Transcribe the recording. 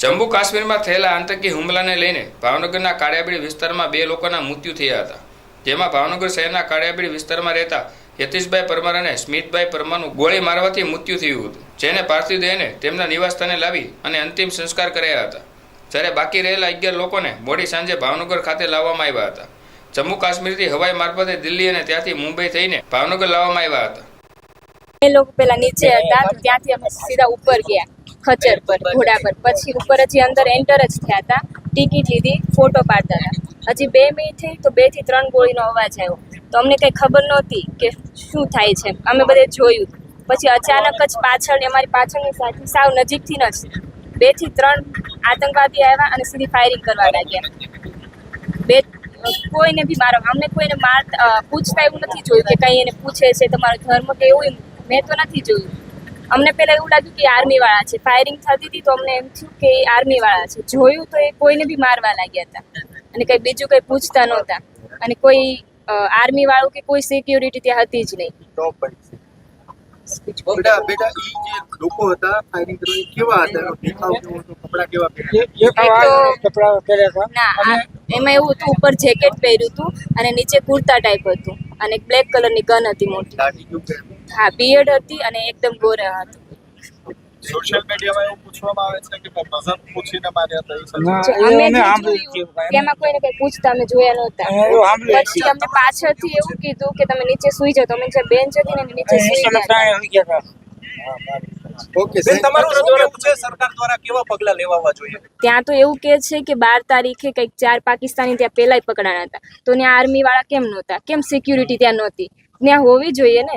જમ્મુ કાશ્મીરમાં થયેલા આતંકી હુમલાને લઈને ભાવનગરના કાળિયાબીડ વિસ્તારમાં બે લોકોના મૃત્યુ થયા હતા. જેમાં ભાવનગર શહેરના કાળિયાબીડ વિસ્તારમાં રહેતા યતીશભાઈ પરમાર અને સ્મિતભાઈ પરમારનું ગોળી મારવાથી મૃત્યુ થયું હતું, જેને પાર્થિવ દેહને તેમના નિવાસસ્થાને લાવી અને અંતિમ સંસ્કાર કર્યા હતા. જ્યારે બાકી રહેલા અગિયાર લોકોને મોડી સાંજે ભાવનગર ખાતે લાવવામાં આવ્યા હતા. જમ્મુ કાશ્મીરથી હવાઈ મારફતે દિલ્હી અને ત્યાંથી મુંબઈ થઈને ભાવનગર લાવવામાં આવ્યા હતા. એ લોકો પેલા નીચે હતા તો ત્યાંથી અમે સીધા ઉપર ગયા ખચર પર ઘોડા પર. પછી ઉપર હજી અંદર એન્ટર જ થયા હતા ટિકિટ લીધી ફોટો પાડતા હતા. હજી બે મિનિટ થઈ તો બેથી ત્રણ ગોળીનો અવાજ આવ્યો. તો અમને કઈ ખબર નહોતી કે શું થાય છે અમે બધે જોયું. પછી અચાનક જ પાછળ અમારી પાછળની સાથી સાવ નજીકથી જ બેથી ત્રણ આતંકવાદી આવ્યા અને સીધી ફાયરિંગ કરવા લાગ્યા. બે કોઈને બી મારો અમને કોઈને માર પૂછતા એવું નથી જોયું કે કઈ એને પૂછે છે તમારો ધર્મ કે એવું મેં તો નથી જોયું. અમને પહેલા એવું લાગ્યું કે આર્મી વાળા છે. ફાયરિંગ થતી હતી તો અમને એમ થયું કે એ આર્મી વાળા છે. જોયું તો એ કોઈને બી મારવા લાગ્યા હતા. અને કંઈ બીજું કંઈ પૂછતા નહોતા. અને કોઈ આર્મી વાળું કે કોઈ સિક્યુરિટી ત્યાં હતી જ નહીં. બેટા બેટા ઈ જે લોકો હતા ફાયરિંગ કરવા કેવા હતા? દેખાવ કેવો હતો? કપડા કેવા પહેર્યા? એક તો ના એમાં એવું હતું ઉપર જેકેટ પહેર્યું હતું અને નીચે કુર્તા ટાઈપ હતું. અને એક બ્લેક કલરની ગન હતી મોટી. હા બીએડ હતી અને એકદમ ગોરા હતા. સોશિયલ મીડિયામાં એવું પૂછવામાં આવે છે કે મઝહબ પૂછીને માર્યા હતા એ સાચું ના, જે એ અમે અમે જે સાંભળ્યું જોયું છે. કે એમાં કોઈને કઈ પૂછતા અમે જોયા નહોતા. પછી અમને પાછળથી એવું કીધું કે તમે નીચે સુઈ જાઓ. તમે જે બેન્ચ હતી ને નીચે સુઈ ગયા. હતા. ત્રણેય આવી ગયા હતા. ઓકે બેન તમારું શું કહેવું છે સરકાર દ્વારા કેવા પગલા લેવા જોઈએ? ત્યાં તો એવું કે છે કે બાર તારીખે કંઈક ચાર પાકિસ્તાની ત્યાં પેલાય પકડાણા હતા. તો ત્યાં આર્મી વાળા કેમ નહોતા? કેમ સિક્યુરિટી ત્યાં નહોતી? ત્યાં હોવી જોઈએ ને?